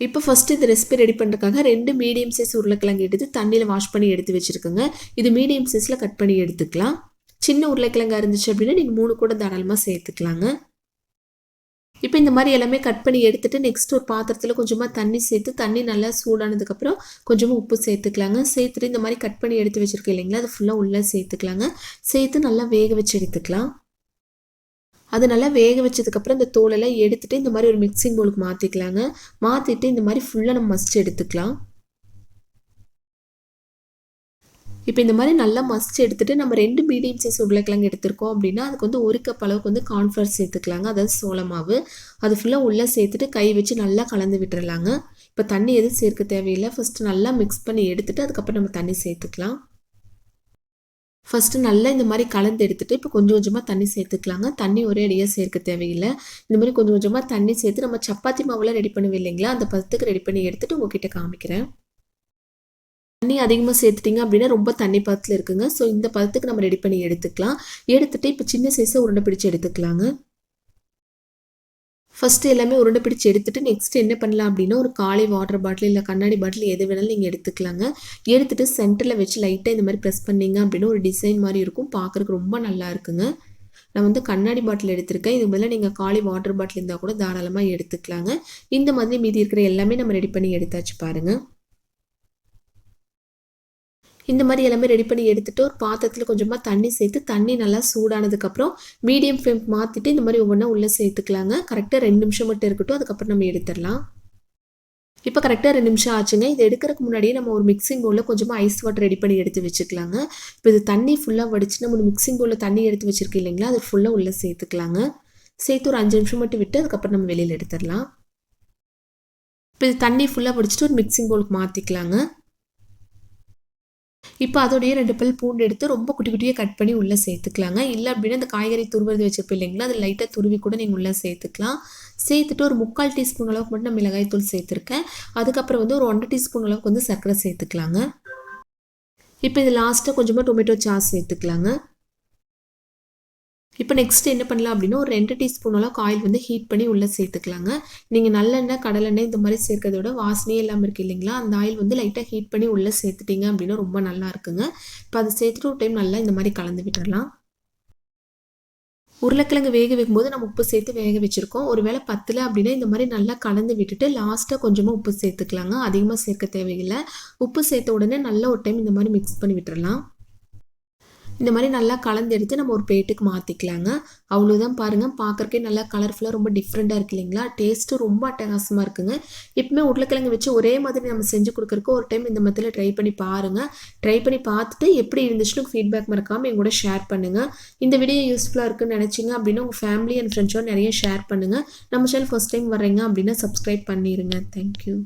இப்போ ஃபஸ்ட்டு இந்த recipe ready பண்ணுறதுக்காக ரெண்டு மீடியம் சைஸ் உருளைக்கிழங்கு எடுத்து தண்ணியில் வாஷ் பண்ணி எடுத்து வச்சுருக்கோங்க. இது மீடியம் சைஸில் கட் பண்ணி எடுத்துக்கலாம். சின்ன உருளைக்கிழங்கா இருந்துச்சு அப்படின்னா நீங்கள் மூணு கூட தாராளமாக சேர்த்துக்கலாங்க. இப்போ இந்த மாதிரி எல்லாமே கட் பண்ணி எடுத்துட்டு நெக்ஸ்ட் ஒரு பாத்திரத்தில் கொஞ்சமாக தண்ணி சேர்த்து தண்ணி நல்லா சூடானதுக்கப்புறம் கொஞ்சமாக உப்பு சேர்த்துக்கலாங்க. சேர்த்துட்டு இந்த மாதிரி கட் பண்ணி எடுத்து வச்சுருக்கேன் இல்லைங்களா அது ஃபுல்லாக உள்ளே சேர்த்துக்கலாங்க. சேர்த்து நல்லா வேக வச்சு எடுத்துக்கலாம். அது நல்லா வேக வச்சதுக்கப்புறம் இந்த தோலெல்லாம் எடுத்துகிட்டு இந்த மாதிரி ஒரு மிக்சிங் போலுக்கு மாற்றிக்கலாங்க மாற்றிட்டு இந்த மாதிரி ஃபுல்லாக நம்ம மசிச்சு எடுத்துக்கலாம். இப்போ இந்த மாதிரி நல்லா மசிச்சு எடுத்துகிட்டு நம்ம ரெண்டு மீடியம் சைஸ் உருளைக்கிழங்கு எடுத்திருக்கோம் அப்படின்னா அதுக்கு வந்து ஒரு கப் அளவுக்கு வந்து கார்ன்ஃப்ளவர் சேர்த்துக்கலாங்க. அதாவது சோளமாவு அது ஃபுல்லாக உள்ளே சேர்த்துட்டு கை வச்சு நல்லா கலந்து விட்டுறலாங்க. இப்போ தண்ணி எதுவும் சேர்க்க தேவையில்லை. ஃபஸ்ட்டு நல்லா மிக்ஸ் பண்ணி எடுத்துகிட்டு அதுக்கப்புறம் நம்ம தண்ணி சேர்த்துக்கலாம். ஃபஸ்ட்டு நல்லா இந்த மாதிரி கலந்து எடுத்துகிட்டு இப்போ கொஞ்சம் கொஞ்சமாக தண்ணி சேர்த்துக்கலாங்க. தண்ணி ஒரே அடியாக சேர்க்க தேவையில்லை. இந்த மாதிரி கொஞ்சம் கொஞ்சமாக தண்ணி சேர்த்து நம்ம சப்பாத்தி மாவுலாம் ரெடி பண்ணுவோம் இல்லைங்களா? அந்த பதத்துக்கு ரெடி பண்ணி எடுத்துகிட்டு உங்ககிட்ட காமிக்கிறேன். தண்ணி அதிகமாக சேர்த்துட்டிங்க அப்படின்னா ரொம்ப தண்ணி பதத்தில் இருக்குங்க. ஸோ இந்த பதத்துக்கு நம்ம ரெடி பண்ணி எடுத்துக்கலாம். எடுத்துகிட்டு இப்போ சின்ன சைஸை உருண்டை பிடிச்சி எடுத்துக்கலாங்க. ஃபஸ்ட்டு எல்லாமே உருண்டை பிடிச்சி எடுத்துகிட்டு நெக்ஸ்ட் என்ன பண்ணலாம் அப்படின்னா ஒரு காலை வாட்டர் பாட்டில் இல்லை கண்ணாடி பாட்டில் எது வேணாலும் நீங்கள் எடுத்துக்கலாங்க. எடுத்துகிட்டு சென்டரில் வச்சு லைட்டாக இந்த மாதிரி ப்ரெஸ் பண்ணிங்க அப்படின்னா ஒரு டிசைன் மாதிரி இருக்கும். பார்க்குறதுக்கு ரொம்ப நல்லா இருக்குங்க. நான் வந்து கண்ணாடி பாட்டில் எடுத்திருக்கேன். இது மாதிரிலாம் நீங்கள் காலி வாட்டர் பாட்டில் இருந்தால் கூட தாராளமாக எடுத்துக்கலாங்க. இந்த மாதிரி மீதி இருக்கிற எல்லாமே நம்ம ரெடி பண்ணி எடுத்தாச்சு பாருங்கள் இந்த மாதிரி எல்லாமே ரெடி பண்ணி எடுத்துகிட்டு ஒரு பாத்திரத்தில் கொஞ்சமாக தண்ணி சேர்த்து தண்ணி நல்லா சூடானதுக்கப்புறம் மீடியம் ஃப்ளேம் மாற்றிட்டு இந்த மாதிரி ஒவ்வொன்றா உள்ளே சேர்த்துக்கலாங்க. கரெக்டாக ரெண்டு நிமிஷம் மட்டும் இருக்கட்டும் அதுக்கப்புறம் நம்ம எடுத்துடலாம். இப்போ கரெக்டாக ரெண்டு நிமிஷம் ஆச்சுங்க. இது எடுக்கிறதுக்கு முன்னாடியே நம்ம ஒரு மிக்சிங் பவுலில் கொஞ்சமாக ஐஸ் வாட்டர் ரெடி பண்ணி எடுத்து வச்சுக்கலாங்க. இப்போ இது தண்ணி ஃபுல்லாக வடிச்சு நம்ம ஒரு மிக்சிங் பவுலில் தண்ணி எடுத்து வச்சுருக்கோம் இல்லைங்களா அது ஃபுல்லாக உள்ளே சேர்த்துக்கலாங்க. சேர்த்து ஒரு அஞ்சு நிமிஷம் மட்டும் விட்டு அதுக்கப்புறம் நம்ம வெளியில் எடுத்துடலாம். இப்போ இது தண்ணி ஃபுல்லாக வடிச்சிட்டு ஒரு மிக்சிங் பவுலுக்கு மாற்றிக்கலாங்க இப்போ அதோடைய ரெண்டு பல் பூண்டு எடுத்து ரொம்ப குட்டி குட்டியாக கட் பண்ணி உள்ளே சேர்த்துக்கலாங்க. இல்லை அப்படின்னா இந்த காய்கறி துருவது வச்சுருப்போம் இல்லைங்களா? அது லைட்டாக துருவி கூட நீங்கள் உள்ளே சேர்த்துக்கலாம். சேர்த்துட்டு ஒரு முக்கால் டீஸ்பூன் அளவுக்கு மட்டும் நான் மிளகாய்த்தூள் சேர்த்துருக்கேன். அதுக்கப்புறம் வந்து ஒரு ஒன்றரை டீஸ்பூன் அளவுக்கு வந்து சர்க்கரை சேர்த்துக்கலாங்க. இப்போ இது லாஸ்ட்டாக கொஞ்சமாக டொமேட்டோ சாஸ் சேர்த்துக்கலாங்க. இப்போ நெக்ஸ்ட் என்ன பண்ணலாம் அப்படின்னா ஒரு ரெண்டு டீஸ்பூன் அளவுக்கு ஆயில் வந்து ஹீட் பண்ணி உள்ளே சேர்த்துக்கலாங்க. நீங்கள் நல்லெண்ணெய் கடலெண்ணெய் இந்த மாதிரி சேர்க்கறதோட வாசனையே இல்லாமல் இருக்குது இல்லைங்களா? அந்த ஆயில் வந்து லைட்டாக ஹீட் பண்ணி உள்ளே சேர்த்துட்டிங்க அப்படின்னா ரொம்ப நல்லா இருக்குங்க. இப்போ அதை சேர்த்துட்டு ஒரு டைம் நல்லா இந்த மாதிரி கலந்து விட்டுடலாம் உருளைக்கிழங்கு வேக வைக்கும்போது நம்ம உப்பு சேர்த்து வேக வச்சுருக்கோம். ஒரு வேளை பத்தில் அப்படின்னா இந்த மாதிரி நல்லா கலந்து விட்டுட்டு லாஸ்ட்டாக கொஞ்சமாக உப்பு சேர்த்துக்கலாங்க. அதிகமாக சேர்க்க தேவையில்லை. உப்பு சேர்த்த உடனே நல்லா ஒரு டைம் இந்த மாதிரி மிக்ஸ் பண்ணி விட்டுறலாம். இந்த மாதிரி நல்லா கலந்து எடுத்து நம்ம ஒரு பிளேட்டுக்கு மாற்றிக்கலாங்க அவ்வளோதான் பாருங்கள் பார்க்குறக்கே நல்லா கலர்ஃபுல்லாக ரொம்ப டிஃப்ரெண்ட்டாக இருக்கு இல்லைங்களா? டேஸ்ட்டு ரொம்ப அட்டகாசமாக இருக்குங்க. எப்பவுமே உருளைக்கிழங்கு வச்சு ஒரே மாதிரி நம்ம செஞ்சு கொடுக்குறக்கு ஒரு டைம் இந்த மாதிரி ட்ரை பண்ணி பாருங்கள் ட்ரை பண்ணி பார்த்துட்டு எப்படி இருந்துச்சுன்னு ஃபீட்பேக் மறக்காமல் எங்கூட ஷேர் பண்ணுங்கள் இந்த வீடியோ யூஸ்ஃபுல்லாக இருக்குன்னு நினச்சிங்க அப்படின்னா உங்கள் ஃபேமிலி அண்ட் ஃப்ரெண்ட்ஸோட நிறைய ஷேர் பண்ணுங்கள் நம்ம சேனல் ஃபஸ்ட் டைம் வர்றீங்க அப்படின்னா சப்ஸ்கிரைப் பண்ணிடுங்க தேங்க்யூ